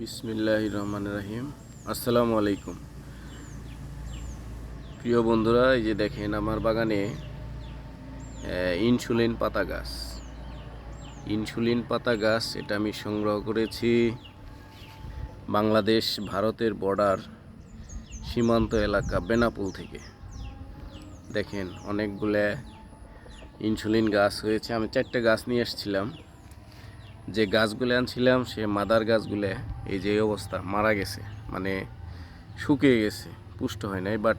বিসমিল্লাহ রহমান রাহিম আসসালামু আলাইকুম প্রিয় বন্ধুরা, এই যে দেখেন আমার বাগানে ইনসুলিন পাতা গাছ। ইনসুলিন পাতা গাছ এটা আমি সংগ্রহ করেছি বাংলাদেশ ভারতের বর্ডার সীমান্ত এলাকা বেনাপুল থেকে। দেখেন অনেকগুলো ইনসুলিন গাছ হয়েছে। আমি চারটে গাছ নিয়ে এসেছিলাম। যে গাছগুলো আনছিলাম, সে মাদার গাছগুলো, এই যে অবস্থা, মারা গেছে। মানে শুকিয়ে গেছে, পুষ্ট হয় নাই। বাট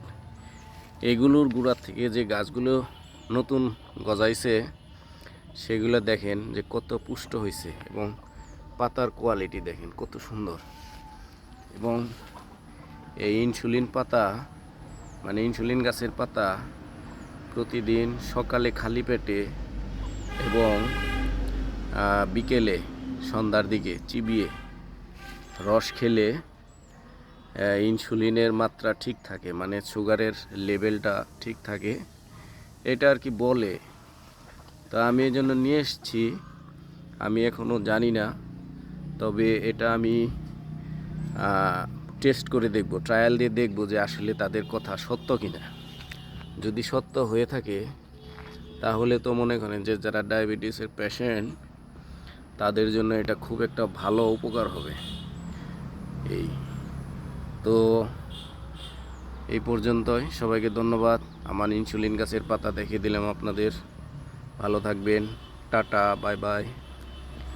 এগুলোর গুঁড়া থেকে যে গাছগুলো নতুন গজাইছে, সেগুলো দেখেন যে কত পুষ্ট হয়েছে এবং পাতার কোয়ালিটি দেখেন কত সুন্দর। এবং এই ইনসুলিন পাতা মানে ইনসুলিন গাছের পাতা প্রতিদিন সকালে খালি পেটে এবং বিকেলে, সন্ধ্যার দিকে চিবিয়ে রস খেলে ইনসুলিনের মাত্রা ঠিক থাকে মানে সুগারের লেভেলটা ঠিক থাকে, এটা আর কি বলে। তা আমি এই জন্য নিয়ে এসেছি, আমি এখনও জানি না, তবে এটা আমি টেস্ট করে দেখব, ট্রায়াল দিয়ে দেখব যে আসলে তাদের কথা সত্য কিনা। যদি সত্য হয়ে থাকে, তাহলে তো মনে করেন যে যারা ডায়াবেটিসের পেশেন্ট তাদের জন্য এটা খুব একটা ভালো উপকার হবে। এই। তো এই পর্যন্তই। সবাইকে ধন্যবাদ। আমার ইনসুলিন গাছের পাতা দেখিয়ে দিলাম আপনাদের। ভালো থাকবেন। Tata, bye bye.